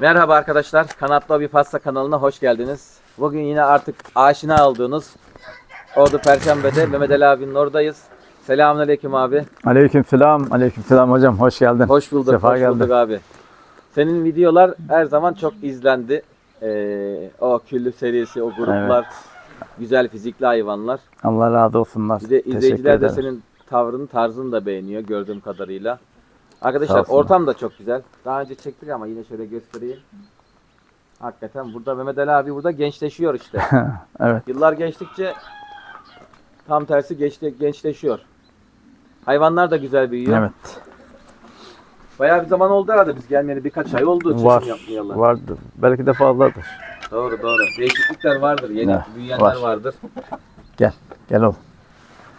Merhaba arkadaşlar. Kanatlı bir Pasta kanalına hoş geldiniz. Bugün yine artık aşina aldığınız Ordu Perşembe'de Mehmet Ali abinin oradayız. Selamünaleyküm abi. Aleyküm selam, aleyküm selam hocam. Hoş geldin. Hoş bulduk, Sefa hoş geldin. bulduk abi. Senin videolar her zaman çok izlendi. Ee, o küllü serisi, o gruplar, güzel fizikli hayvanlar. Allah razı olsunlar. Bir de izleyiciler de ederim. senin tavrını, tarzını da beğeniyor gördüğüm kadarıyla. Arkadaşlar Sağ ortam da çok güzel. Daha önce çektik ama yine şöyle göstereyim. Hakikaten burada Mehmet Ali abi burada gençleşiyor işte. Evet. Yıllar geçtikçe tam tersi gençle, gençleşiyor. Hayvanlar da güzel büyüyor. Evet. Bayağı bir zaman oldu herhalde biz gelmeyeli birkaç ay oldu çekim Var. yapmayalı. Vardır. Belki de fazladır. Doğru doğru. Değişiklikler vardır. Yeni Ne? büyüyenler Var. vardır. Gel. Gel oğlum.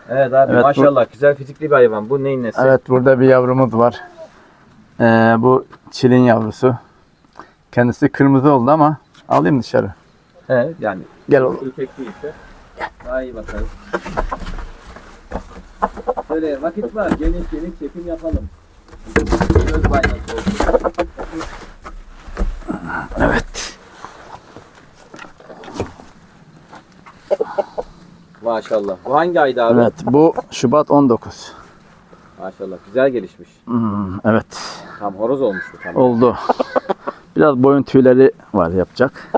Evet abi Evet, bu- maşallah güzel fizikli bir hayvan. Bu neyin nesi? Evet burada bir yavrumuz var. Ee, bu çilin yavrusu. Kendisi kırmızı oldu ama alayım dışarı. He, yani Gel oğlum. ürpek değilse daha iyi bakarız. Şöyle vakit var. Geniş geniş çekim yapalım. Göz baynası olsun. Evet. Maşallah. Bu hangi ayda abi? Evet bu Şubat 19. Maşallah. Güzel gelişmiş. Hmm, evet. Tam horoz olmuş bu tam. Oldu. Biraz boyun tüyleri var yapacak.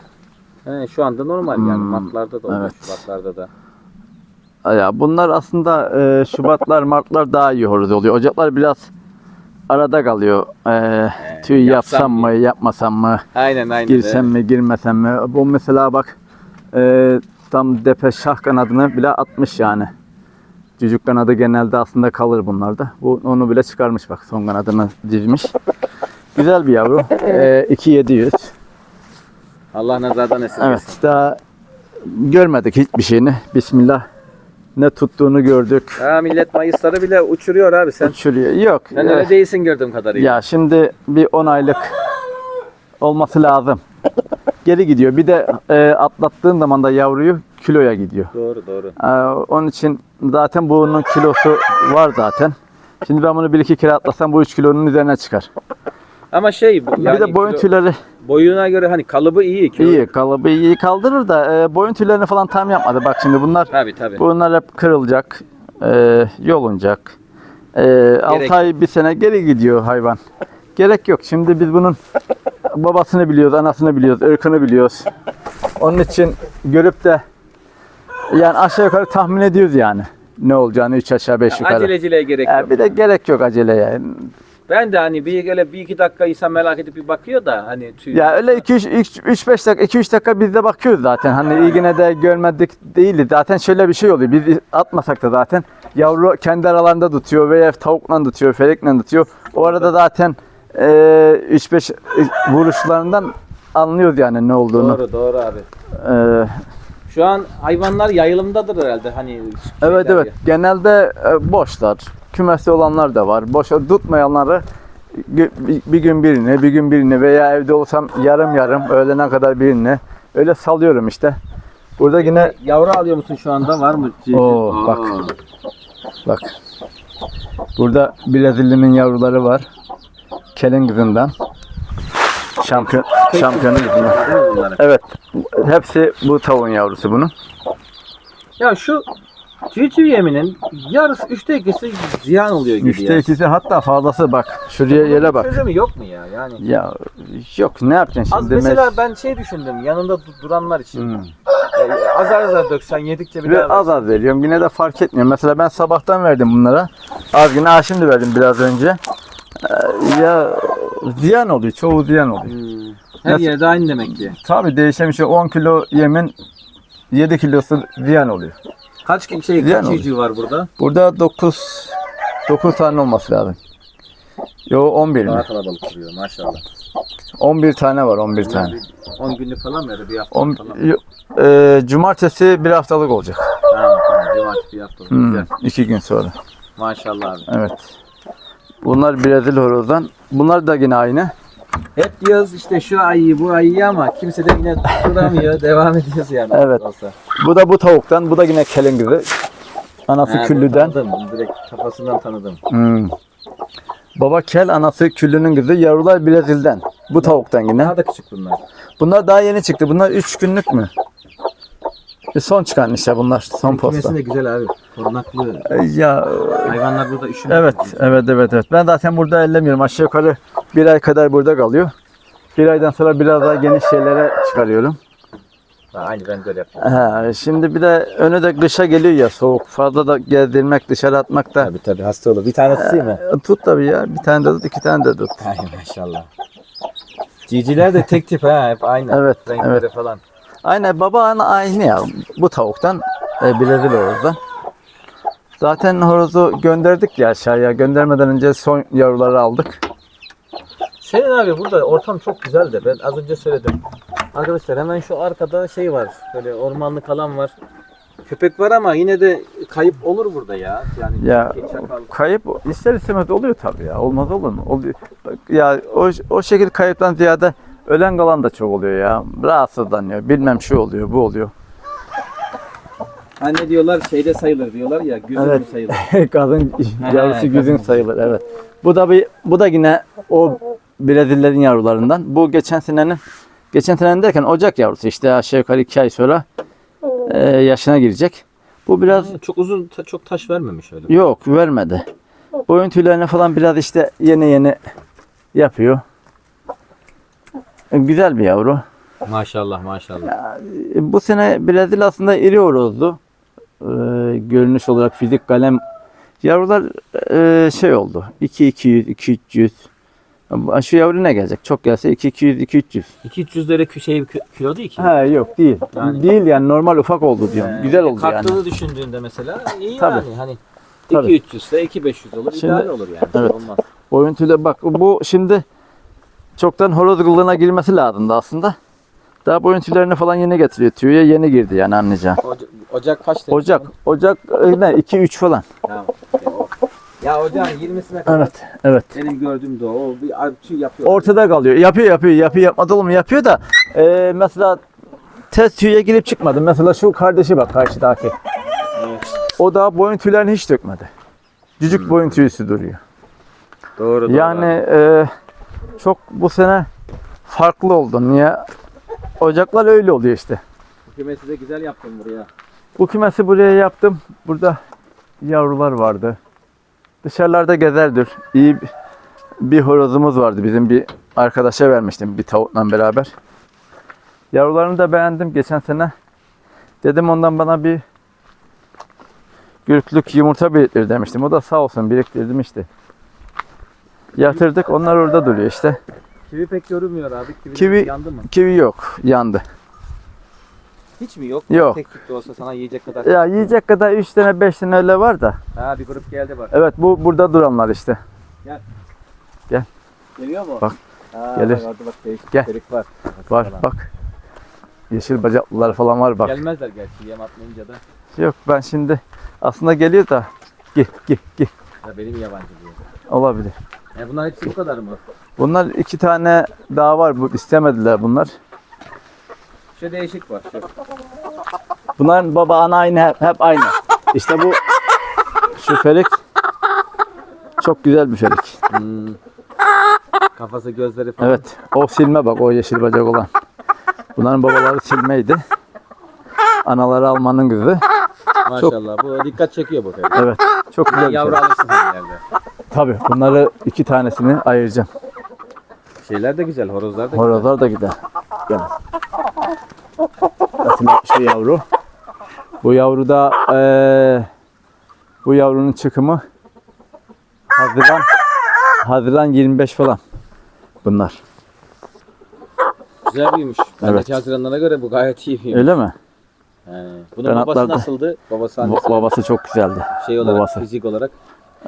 He, şu anda normal yani. Hmm, Martlarda da olmuş. evet. Şubatlarda da. Ya bunlar aslında e, Şubatlar, Martlar daha iyi horoz oluyor. Ocaklar biraz arada kalıyor. E, tüy yapsam yapsam mı, yapmasam mı, Aynen aynen. girsem mi, girmesem mi? Bu mesela bak e, tam depe şah kanadını bile atmış yani. Cücük kanadı genelde aslında kalır bunlarda. Bu onu bile çıkarmış bak son kanadını dizmiş. Güzel bir yavru. E, 2700. Allah nazardan esirgesin. Evet daha görmedik hiçbir şeyini. Bismillah. Ne tuttuğunu gördük. Ha millet mayısları bile uçuruyor abi sen. Şuraya yok. Sen öyle değilsin gördüğüm kadarıyla. ya şimdi bir 10 aylık olması lazım. Geri gidiyor. Bir de e, atlattığın zaman da yavruyu kiloya gidiyor. Doğru doğru. E, onun için zaten bunun kilosu var zaten. Şimdi ben bunu bir iki kere atlasam bu 3 kilonun üzerine çıkar. Ama şey bu bir yani de boyun kilo- tüyleri boyuna göre hani kalıbı iyi. Kilo... iyi. Kalıbı iyi kaldırır da e, boyun tüylerini falan tam yapmadı. Bak şimdi bunlar Tabii tabii. Bunlar hep kırılacak, e, yolunacak. E, 6 ay bir sene geri gidiyor hayvan. Gerek yok. Şimdi biz bunun babasını biliyoruz, anasını biliyoruz, ırkını biliyoruz. Onun için görüp de yani aşağı yukarı tahmin ediyoruz yani. Ne olacağını 3 aşağı 5 yukarı. Aceleciliğe gerek yok. bir de gerek yok aceleye. Ben de hani bir öyle bir iki dakika insan merak edip bir bakıyor da hani tüy. Ya öyle 2 3 3 5 dakika 2 3 dakika biz de bakıyoruz zaten. Hani ilgine de görmedik değildi. Zaten şöyle bir şey oluyor. Biz atmasak da zaten yavru kendi aralarında tutuyor veya tavukla tutuyor, felekle tutuyor. O arada zaten 3 5 vuruşlarından anlıyoruz yani ne olduğunu. Doğru doğru abi. E, Şu an hayvanlar yayılımdadır herhalde hani. evet şeyler evet. Genelde e, boşlar. Kümeste olanlar da var. Boş tutmayanları gü- bir- bir gün birini, bir gün birini veya evde olsam yarım yarım öğlene kadar birini öyle salıyorum işte. Burada yine ya. Yavru alıyor musun şu anda var mı? Oo, bak. bak. Burada Brezilya'nın yavruları var. Kelin kızından. Şampiyon şampiyonu kızından. Değil mi bunları? Evet. Hepsi bu tavuğun yavrusu bunun. Ya şu tüy tüy yeminin yarısı üçte ikisi ziyan oluyor gibi Üçte ya. ikisi hatta fazlası bak. Şuraya yere bak. Çözümü yok mu ya yani? Ya yok ne yapacaksın Az şimdi? mesela Mes- ben şey düşündüm yanında du- duranlar için. Hmm. Yani azar azar döksen yedikçe bir Ve daha az az veriyorum. Yine de fark etmiyor. Mesela ben sabahtan verdim bunlara. Az yine ha şimdi verdim biraz önce. Ya ziyan oluyor. Çoğu ziyan oluyor. Hmm. Her Nasıl- yerde aynı demek ki. Tabii değişen bir şey. 10 kilo yemin 7 kilosu ziyan oluyor. Kaç ki- şey Ziyan kaç oluyor. civciv var burada? Burada 9 9 tane olması lazım. Yo 11 Daha mi? kalabalık duruyor maşallah. 11 tane var 11 tane. 10 günlük falan mı ya da bir hafta On, falan yo- e, cumartesi bir haftalık olacak. Tamam tamam cumartesi bir hafta. Hmm, Güzel. iki gün sonra. Maşallah abi. Evet. Bunlar Brezilya horozdan. Bunlar da yine aynı. Hep diyoruz işte şu ayı bu ayı ama kimse de yine tutturamıyor. Devam ediyoruz yani. Evet. Olsa. Bu da bu tavuktan. Bu da yine kızı. Anası bunu küllüden. Tanıdım. Direkt kafasından tanıdım. Hmm. Baba kel, anası küllünün kızı. Yavrular Brezilya'dan. Bu tavuktan yine. Daha da küçük bunlar. Bunlar daha yeni çıktı. Bunlar 3 günlük mü? E, son çıkan işte bunlar. Son posta. Kümesi de güzel abi. Korunaklı. E, Ya Hayvanlar burada üşümüyor. evet, evet, evet, evet. Ben zaten burada ellemiyorum. Aşağı yukarı bir ay kadar burada kalıyor. Bir aydan sonra biraz daha geniş şeylere çıkarıyorum. Ha, aynı ben de öyle yapıyorum. Ha, şimdi bir de önü de kışa geliyor ya soğuk. Fazla da gezdirmek, dışarı atmak da. Tabii tabii hasta olur. Bir tane tutayım mı? E, Tut tabii ya. Bir tane de tut, iki tane de tut. Ay maşallah. Ciciler de tek tip ha hep aynı. Evet, Renkleri evet. falan. Aynen baba ana aynı ya. Bu tavuktan e, Brezilya horozdan. Zaten horozu gönderdik ya aşağıya. Göndermeden önce son yavruları aldık. Senin abi burada ortam çok güzel de ben az önce söyledim. Arkadaşlar hemen şu arkada şey var. Böyle ormanlık alan var. Köpek var ama yine de kayıp olur burada ya. Yani Ya tilki, çakal. kayıp ister istemez oluyor tabii ya. Olmaz olur mu? Oluyor. Ya o, o şekilde kayıptan ziyade ölen kalan da çok oluyor ya. Rahatsızlanıyor. Bilmem şu oluyor, bu oluyor. Anne diyorlar şeyde sayılır diyorlar ya. Güzün Evet. sayılır? Kadın yavrusu güzün sayılır evet. Bu da bir bu da yine o Brezillerin yavrularından. Bu geçen senenin geçen senenin derken Ocak yavrusu işte aşağı yukarı iki ay sonra e, yaşına girecek. Bu biraz Çok uzun ta- çok taş vermemiş öyle. yok vermedi. Boyun tüylerine falan biraz işte yeni yeni yapıyor. Güzel bir yavru. Maşallah maşallah. E, Bu sene Brezilya aslında iri horozdu. E, görünüş olarak fizik kalem yavrular e, şey oldu. 2 200 2 300. Şu yavru ne gelecek? Çok gelse 2 200 2 300. 2-300 lira kü- şey kilo değil ki. Ha yok değil. Yani- değil yani normal ufak oldu diyorum. Ee, Güzel oldu yani. Kalktığını düşündüğünde mesela iyi Tabii. yani. Hani Tabii. 2-300 ise 2-500 olur. Şimdi- ideal olur yani. Evet. Olmaz. Boyun tüyle bak bu şimdi çoktan horoz kılığına girmesi lazımdı aslında. Daha boyun tüylerini falan yeni getiriyor. Tüye yeni girdi yani anlayacağım. Oca- Ocak kaç demiştin? Ocak, Ocak e, ne 2 3 falan. Tamam. Ya, ocağın 20'sine kadar Evet, evet. benim gördüğüm de o. O bir tüy yapıyor. Ortada kalıyor. Yapıyor yapıyor yapıyor yapmadı olur mu? Yapıyor da e, mesela test tüye girip çıkmadı. Mesela şu kardeşi bak karşıdaki. Evet. O da boyun tüylerini hiç dökmedi. Cücük boyun tüyüsü duruyor. Doğru doğru. Yani e, çok bu sene farklı oldu. Niye? Ocaklar öyle oluyor işte. Hükümeti de güzel yaptın buraya. Bu kümesi buraya yaptım. Burada yavrular vardı. Dışarılarda gezerdir. İyi bir- bir horozumuz vardı. Bizim bir arkadaşa vermiştim bir tavukla beraber. Yavrularını da beğendim geçen sene. Dedim ondan bana bir gürklük yumurta biriktir demiştim. O da sağ olsun biriktirdim işte. Yatırdık. Onlar orada duruyor işte. Kivi pek görünmüyor abi. Kivi, Kivi- yandı mı? Kivi yok. Yandı. Hiç mi yok? Yok. Tek tük de olsa sana yiyecek kadar. Ya yiyecek kadar 3 tane 5 tane öyle var da. Ha bir grup geldi bak. Evet bu burada duranlar işte. Geliyor mu? Bak, Ha, gelir. Bak, orada bak değişik Gel. delik var. Var Falan. bak. Yeşil bacaklılar falan var bak. Gelmezler gerçi yem atmayınca da. Yok ben şimdi aslında geliyor da gih gih gih Ya benim yabancı diyor. olabilir. E bunlar hepsi bu kadar mı? Bunlar iki tane daha var bu istemediler bunlar. Şu değişik var. Şu. Bunların baba ana aynı hep, hep aynı. İşte bu şu ferik çok güzel bir ferik. Hmm. Kafası gözleri falan. Evet o silme bak o yeşil bacak olan. Bunların babaları silmeydi. Anaları Alman'ın kızı. Maşallah. Bu dikkat çekiyor bu tabii. Evet çok güzel bir Yavru ferik. alırsın ileride. Tabii bunları iki tanesini ayıracağım. Şeyler de güzel. Horozlar da güzel. Horozlar da gider. Gel. Mesela şu yavru. Bu yavru da eee, bu yavrunun çıkımı Haziran Haziran 25 falan. Bunlar. Güzel büyümüş. Bendeki Evet. haziranlara göre bu gayet iyi büyümüş. Öyle mi? He. Bunun babası Kanatlarda- nasıldı? Babası Ba- annesi. babası çok güzeldi. şey olarak, babası. fizik olarak.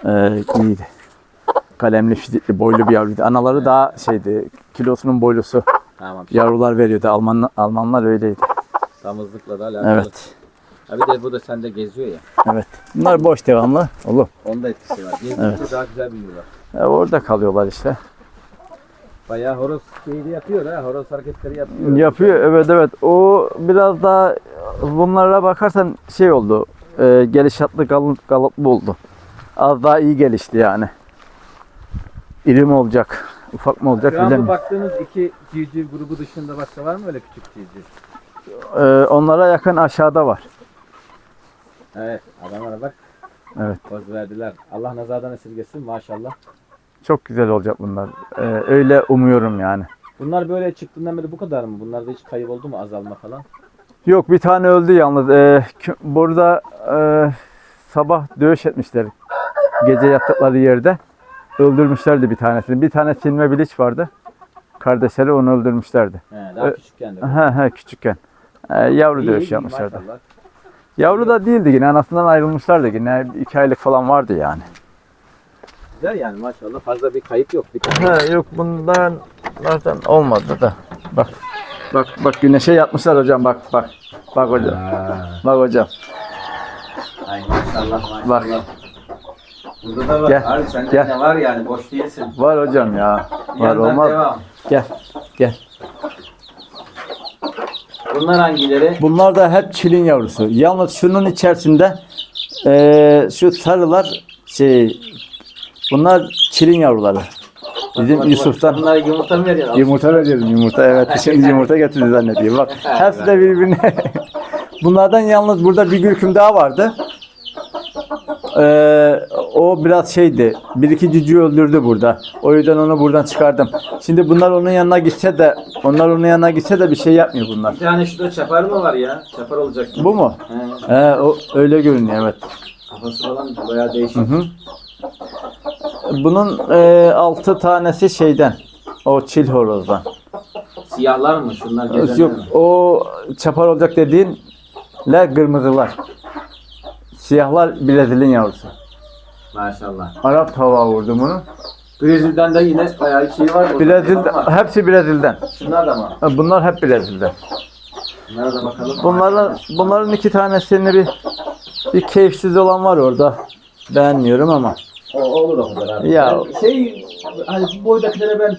Eee iyiydi. Kalemli, fizikli, boylu bir yavruydu. Anaları daha şeydi, kilosunun boylusu. Tamam. Yavrular veriyordu. Alman, Almanlar öyleydi. Damızlıkla da alakalı. Evet. Ha bir de bu da sende geziyor ya. Evet. Bunlar boş devamlı. Oğlum. Onda etkisi var. Gezdikçe Evet. daha güzel büyüyorlar. E, orada kalıyorlar işte. Bayağı horoz şeyi de yapıyor ha. Horoz hareketleri yapıyor. Yapıyor evet evet. O biraz daha bunlara bakarsan şey oldu. E, gelişatlı kalıp, kalıplı oldu. Az daha iyi gelişti yani. İrim olacak. Ufak mı olacak Şu an bu bilemiyorum. baktığınız iki civciv grubu dışında başka var mı öyle küçük civciv? Ee, onlara yakın aşağıda var. Evet adamlara bak. Evet. Poz verdiler. Allah nazardan esirgesin maşallah. Çok güzel olacak bunlar. Ee, öyle umuyorum yani. Bunlar böyle çıktığından beri bu kadar mı? Bunlarda hiç kayıp oldu mu azalma falan? Yok bir tane öldü yalnız. Ee, kü- burada e, sabah dövüş etmişler. Gece yattıkları yerde. Öldürmüşlerdi bir tanesini. Bir tane silme biliç vardı. Kardeşleri onu öldürmüşlerdi. He, daha küçükken de. He he küçükken. Ee, yavru dövüş yapmışlardı. maşallah. Yavru da değildi yine. Anasından ayrılmışlardı yine. iki aylık falan vardı yani. Güzel yani maşallah fazla bir kayıp yok. Bir tane. He yok bundan nereden olmadı da. Bak. Bak bak güneşe yatmışlar hocam bak bak. Bak hocam. Ha, Bak hocam. Ay maşallah maşallah. Bak. Burada da var. Gel, Abi sende gel. ne var yani boş değilsin. Var hocam ya. Var olmaz. devam. Gel. Gel. Bunlar hangileri? Bunlar da hep çilin yavrusu. Yalnız şunun içerisinde eee, şu sarılar şey bunlar çilin yavruları. Bizim Bak, Yusuf'tan Bunlar yumurta mı veriyorsun? yumurta veriyorum yumurta evet şimdi yumurta getirdi zannediyor. Bak hepsi de birbirine. Bunlardan yalnız burada bir gülküm daha vardı. Eee, o biraz şeydi. Bir iki cücüğü öldürdü burada. O yüzden onu buradan çıkardım. Şimdi bunlar onun yanına gitse de onlar onun yanına gitse de bir şey yapmıyor bunlar. Bir tane şurada çapar mı var ya? Çapar olacak. Bu mu? He, He, o öyle görünüyor evet. kafası falan bayağı değişik. Hı hı. Bunun e, altı tanesi şeyden. O çil horozdan. Siyahlar mı? Şunlar gezenler Yok mi? o çapar olacak dediğinle kırmızılar. Siyahlar Brezil'in yavrusu. Maşallah. Arap tava vurdu bunu. Brezilya'dan da yine bayağı şey var. Brezil, hepsi Brezil'den. Şunlar da mı? Bunlar hep Brezil'den. Bunlara da bakalım. Bunlarla, bunların iki tanesini bir bir keyifsiz olan var orada. Beğenmiyorum ama. O, olur o kadar abi. Ya- Ben şey hani boydakilere ben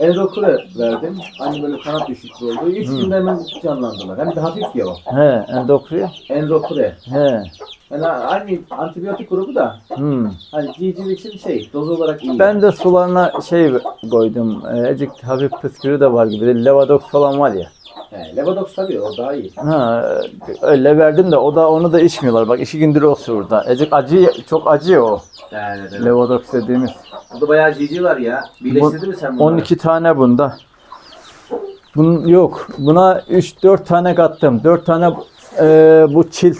Endokure verdim. Hani böyle kanat düşüklüğü oldu. Üç günde hemen canlandılar. Hem de hafif ya o. He, endokri. Endokure. He. Yani aynı antibiyotik grubu da Hmm. hani civciv için şey doz olarak iyi. Ben de sularına şey koydum. E, Ecik hafif püskürü de var gibi. Levadox falan var ya. He, Levodox tabii o daha iyi. Ha, öyle verdim de o da onu da içmiyorlar. Bak iki gündür o surda. Ecik acı çok acıyor o. Evet. Levodox dediğimiz. Burada bayağı civciv var ya. Birleştirdin mi sen bunları? 12 tane bunda. Bunun yok. Buna 3-4 tane kattım. 4 tane e, bu çil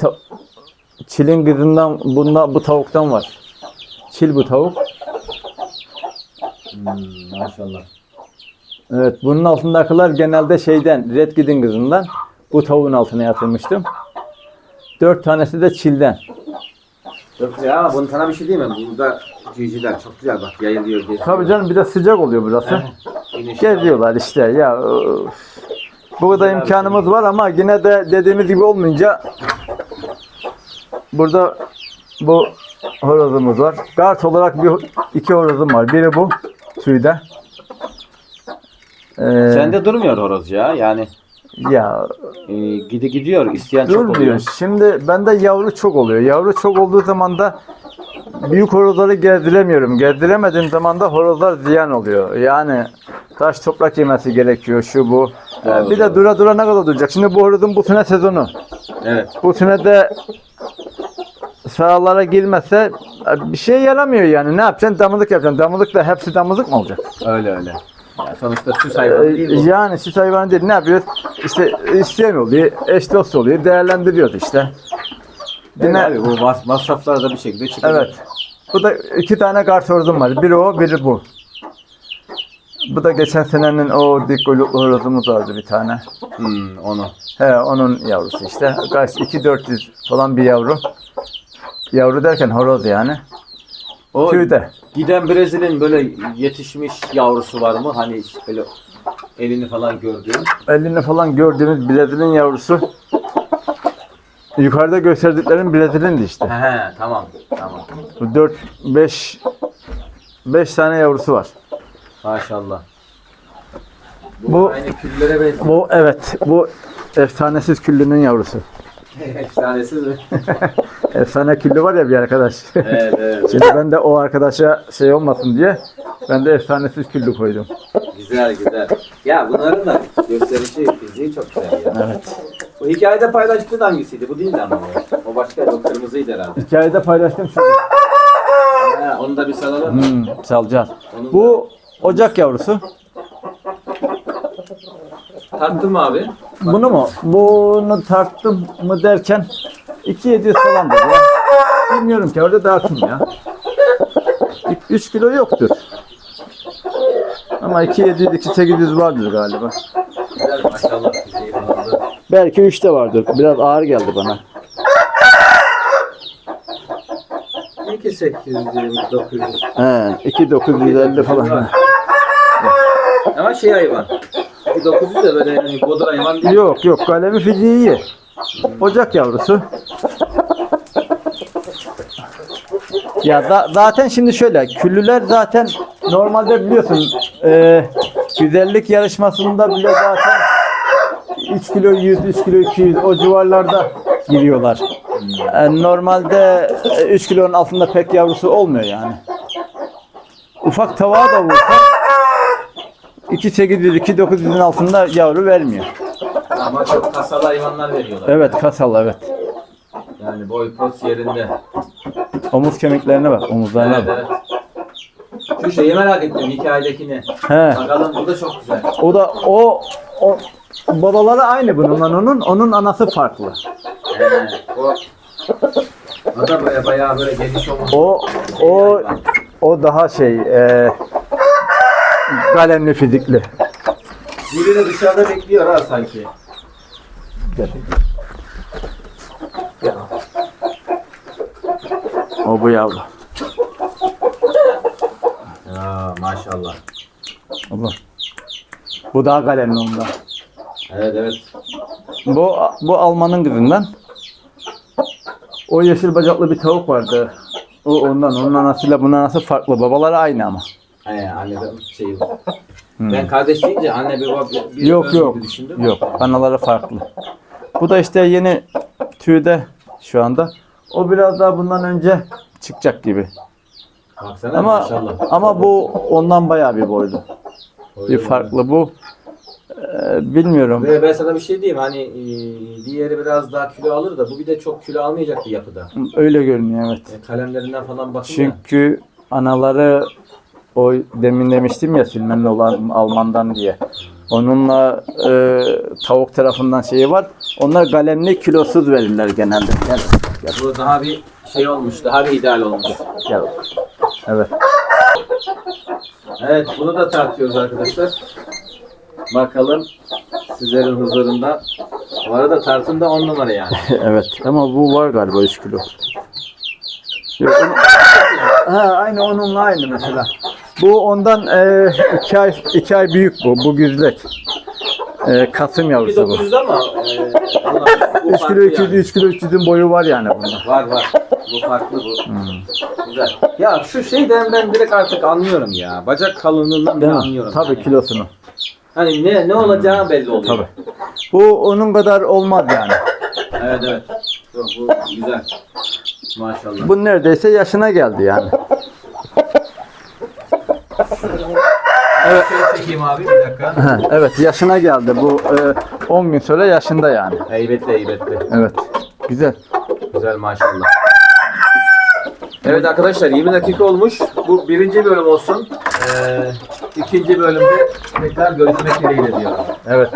çilin kızından bunda bu tavuktan var. Çil bu tavuk. Hmm, maşallah. Evet, bunun altındakiler genelde şeyden, Red Kid'in kızından. Bu tavuğun altına yatırmıştım. Dört tanesi de çilden. Çok güzel ama bunun sana bir şey diyeyim mi? Burada civcivler çok güzel bak yayılıyor. geziyor. Tabii canım bir de sıcak oluyor burası. Geziyorlar işte ya. öf. Bu kadar imkanımız var ama yine de dediğimiz gibi olmayınca burada bu horozumuz var. Gart olarak bir iki horozum var. Biri bu tüyde. Ee, Sende durmuyor horoz ya yani ya e, gidi gidiyor isteyen çok Durmuyor. oluyor. Şimdi bende yavru çok oluyor. Yavru çok olduğu zaman da büyük horozları gezdiremiyorum. Gezdiremediğim zaman da horozlar ziyan oluyor. Yani taş toprak yemesi gerekiyor şu bu. Doğru, bir doğru. de dura dura ne kadar duracak? Şimdi bu horozun bu sene sezonu. Evet. Bu sene de sahalara girmezse e, bir şey yaramıyor yani. Ne yapacaksın? Damızlık yapacaksın. Damızlık da hepsi damızlık mı olacak? Öyle öyle. Ya sonuçta süs hayvanı Ee, değil bu. yani süt hayvanı değil. Ne yapıyoruz? İşte isteyen oluyor. Eş dost oluyor. Değerlendiriyoruz işte. Değil mi Yine- abi bu mas- masraflar da bir şekilde çıkıyor. Evet. Bu da iki tane kart horozum var. Biri o, biri bu. Bu da geçen senenin o dik horozumuz vardı bir tane. Hmm, onu. He, onun yavrusu işte. Kaç, 2-400 falan bir yavru. Yavru derken horoz yani. O Tüyde. Giden Brezil'in böyle yetişmiş yavrusu var mı? Hani böyle elini falan gördüğün. Elini falan gördüğümüz Brezil'in yavrusu. Yukarıda gösterdiklerim Brezil'indi işte. He tamam tamam. Bu 4 5 5 tane yavrusu var. Maşallah. Bu, Bu- aynı küllere benziyor. Bu evet bu efsanesiz küllünün yavrusu. Efsanesiz mi? Efsane küllü var ya bir arkadaş. Evet evet. Şimdi ben de o arkadaşa şey olmasın diye ben de efsanesiz küllü koydum. Güzel güzel. Ya bunların da gösterişi fiziği çok güzel ya. Evet. Bu hikayede paylaştığın hangisiydi? Bu değildi ama o. O başka o kırmızıydı herhalde. Hikayede paylaştım şu. Ha, onu da bir salalım. mı? Hmm, salacağız. Onun Bu ocak yavrusu. Taktın mı abi? Bunu mu? Bunu tarttım mı derken 2700 falandır ya. Bilmiyorum ki orada dağıtım ya. 3 kilo yoktur. Ama 2700 2800 vardır galiba. Belki 3 de vardır. Biraz ağır geldi bana. İyi ki 820, 900. He, 2950 falan. Ama şey hayvan. Bir 900 de böyle yani bodur hayvan değil. Yok yok kalemi fiziği iyi. Ocak yavrusu. Ya da, zaten şimdi şöyle küllüler zaten normalde biliyorsun e, güzellik yarışmasında bile zaten 3 kilo 100, 3 kilo 200 o civarlarda giriyorlar. E, normalde e, 3 kilonun altında pek yavrusu olmuyor yani. Ufak tavuğa da vursa 2.800 2.900'ün altında yavru vermiyor. Ama çok kasalı hayvanlar veriyorlar. Evet kasal evet. Yani boy pos yerinde. Omuz kemiklerine bak, omuzlarına Evet bak. evet. Şu şeyi merak ettim hikayedekini. He. Bakalım bu da çok güzel. O da o o babaları aynı bununla onun, onun anası farklı. He, o, o da böyle bayağı böyle geniş olmuş. O o o daha şey e, kalemli fizikli. Biri de dışarıda bekliyor ha sanki. O bu yavru. Ya maşallah. Allah. Bu daha kalemli ondan. Evet evet. Bu bu Alman'ın kızından. O yeşil bacaklı bir tavuk vardı. O ondan. Onun anasıyla bunun anası farklı. Babaları aynı ama. He şey var. Ben kardeş deyince anne bir baba bir Yok yok. düşündüm. Yok. Anaları farklı. Bu da işte yeni tüyde şu anda. O biraz daha bundan önce çıkacak gibi. Baksana Ama maşallah. ama bu ondan bayağı bir boylu. Bir farklı bu. Ee, bilmiyorum. Ve ben sana bir şey diyeyim hani e, diğeri biraz daha kilo alır da bu bir de çok kilo almayacaktı yapıda. Öyle görünüyor evet. E, kalemlerinden falan bakınca. Çünkü anaları o demin demiştim ya Silmenli olan Alman'dan diye. Onunla e, tavuk tarafından şeyi var. Onlar kalemli kilosuz verirler genelde. Gel, gel, Bu daha bir şey olmuş, daha bir ideal olmuş. gel. Evet. Evet, bunu da tartıyoruz arkadaşlar. Bakalım sizlerin huzurunda. Bu arada tartım da 10 numara yani. evet. Ama bu var galiba 3 kilo. Yok, onu- ha, aynı onunla aynı mesela. Bu ondan 2 ay iki ay büyük bu. Bu güzlek. E, Kasım yavrusu bu. 900 ama e, Allah, bu 3 kilo farklı 200, yani. 3 kilo 300'ün boyu var yani bunda. Var var. Bu farklı bu. Hmm. Güzel. Ya şu şeyden ben direkt artık anlıyorum ya. Bacak kalınlığından bile Değil mi? anlıyorum. Tabii yani. kilosunu. Hani ne ne olacağı belli oluyor. Tabii. Bu onun kadar olmaz yani. Evet evet. Yok, bu güzel. Maşallah. Bu neredeyse yaşına geldi yani. Evet. Şöyle çekeyim abi bir dakika. Evet yaşına geldi. Bu e, 10 gün sonra yaşında yani. Heybetli heybetli. Evet. Güzel. Güzel maşallah. Evet arkadaşlar 20 dakika olmuş. Bu birinci bölüm olsun. Ee, ikinci bölümde tekrar görüşmek dileğiyle diyorum. Evet.